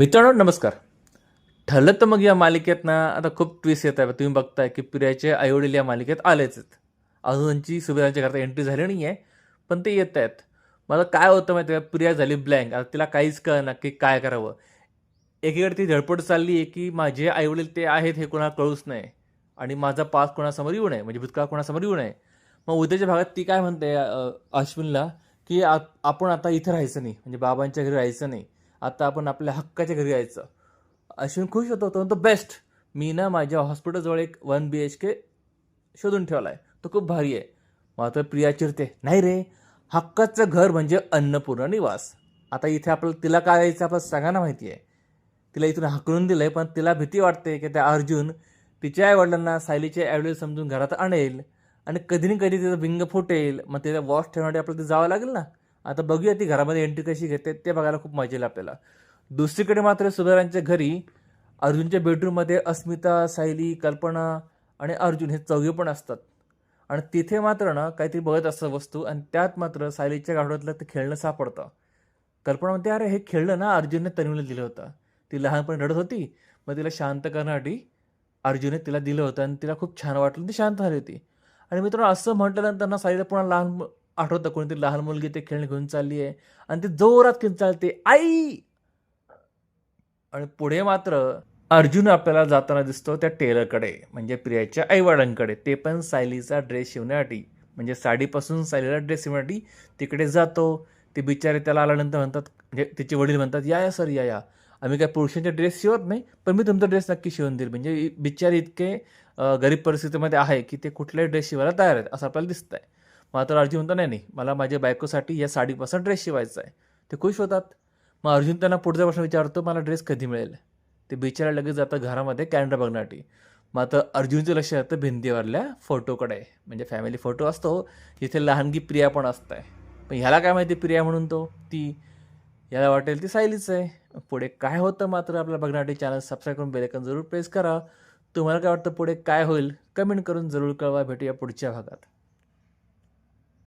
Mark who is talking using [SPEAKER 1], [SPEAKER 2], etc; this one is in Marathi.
[SPEAKER 1] मित्रांनो नमस्कार. ठरलं तर मग या मालिकेत ना आता खूप ट्विस्ट येत आहे. तुम्ही बघताय की प्रियाचे आईवडील या मालिकेत आलेच आहेत. अजून त्यांची सुविधांच्या घरात एंट्री झाली नाही आहे पण ते येत आहेत. मला काय होतं माहिती आहे प्रिया झाली ब्लँक आता तिला काहीच कळना की काय करावं. एकीकडे ती धडपड चालली आहे की माझे आईवडील ते आहेत हे कोणाला कळूच नाही. आणि माझा पास कोणासमोर येऊ नये म्हणजे भूतकाळ कोणासमोर येऊ नये. मग उद्याच्या भागात ती काय म्हणते अश्विनला की आपण आता इथं राहायचं नाही. म्हणजे बाबांच्या घरी राहायचं नाही. आता आपण आपल्या हक्काच्या घरी यायचं अश्विन खुश होतो तो बेस्ट. मी ना माझ्या हॉस्पिटलजवळ एक वन बी एच के शोधून ठेवला आहे तो खूप भारी आहे. मात्र प्रिया चिरते नाही रे हक्काचं घर म्हणजे अन्नपूर्ण निवास. आता इथे आपलं तिला काय यायचं आपलं सगळ्यांना माहिती आहे. तिला इथून हाकलून दिलं आहे पण तिला भीती वाटते की त्या अर्जुन तिच्या आईवडिलांना सायलीचे आईवडील समजून घरात आणेल. आणि कधी ना कधी तिचं भिंग फुटेल. मग तिला वॉश ठेवण्यासाठी आपल्याला ते जावं लागेल ना? आता बघूया ती घरामध्ये एंट्री कशी घेते ते बघायला खूप मजा येईल आपल्याला. दुसरीकडे मात्र सुधारांच्या घरी अर्जुनच्या बेडरूममध्ये अस्मिता सायली कल्पना आणि अर्जुन हे चौघे पण असतात. आणि तिथे मात्र ना काहीतरी बघत असतं वस्तू आणि त्यात मात्र सायलीच्या गाडवातलं ते खेळणं सापडतं. कल्पना म्हणते अरे हे खेळणं ना अर्जुनने तन्वीला दिलं होतं. ती लहानपणी रडत होती मग तिला शांत करण्यासाठी अर्जुनने तिला दिलं होतं आणि तिला खूप छान वाटलं ती शांत झाली होती. आणि मित्रांनो असं म्हटल्यानंतर ना साईला पुन्हा लहान आठवतं कोणीतरी लहान मुलगी ते खेळणे घेऊन चालली आहे. आणि ती जोरात खेळून चालते. आई! आणि पुढे मात्र अर्जुन आपल्याला जाताना दिसतो त्या टेलरकडे म्हणजे प्रियाच्या आईवडिलांकडे. ते पण सायलीचा ड्रेस शिवण्यासाठी म्हणजे साडीपासून सायलीला ड्रेस शिवण्यासाठी तिकडे जातो. ते बिचारे त्याला आल्यानंतर म्हणतात म्हणजे तिचे वडील म्हणतात या या सर या या. आम्ही काय पुरुषांचे ड्रेस शिवत नाही पण मी तुमचा ड्रेस नक्की शिवून देईल. म्हणजे बिचारे इतके गरीब परिस्थितीमध्ये आहे की ते कुठल्याही ड्रेस शिवायला तयार आहेत असं आपल्याला दिसतंय. मात्र अर्जुन म्हणतो नाही नाही मला माझ्या बायकोसाठी या साडीपासून ड्रेस शिवायचा आहे. ते खुश होतात. मग अर्जुन त्यांना पुढचा प्रश्न विचारतो मला ड्रेस कधी मिळेल? ते बिचारा लगेच जातं घरामध्ये कॅलेंडर बघण्यासाठी. मात्र अर्जुनचं लक्ष जातं भिंतीवरल्या फोटोकडे. म्हणजे फॅमिली फोटो असतो जिथे लहानगी प्रिया पण असते पण ह्याला काय माहिती प्रिया म्हणून तो? ती याला वाटेल ती सायलीच आहे. पुढे काय होतं मात्र आपल्या बघण्यासाठी चॅनल सबस्क्राईब करून बेलेकन जरूर प्रेस करा. तुम्हाला काय वाटतं पुढे काय होईल? कमेंट करून जरूर कळवा. भेटूया पुढच्या भागात.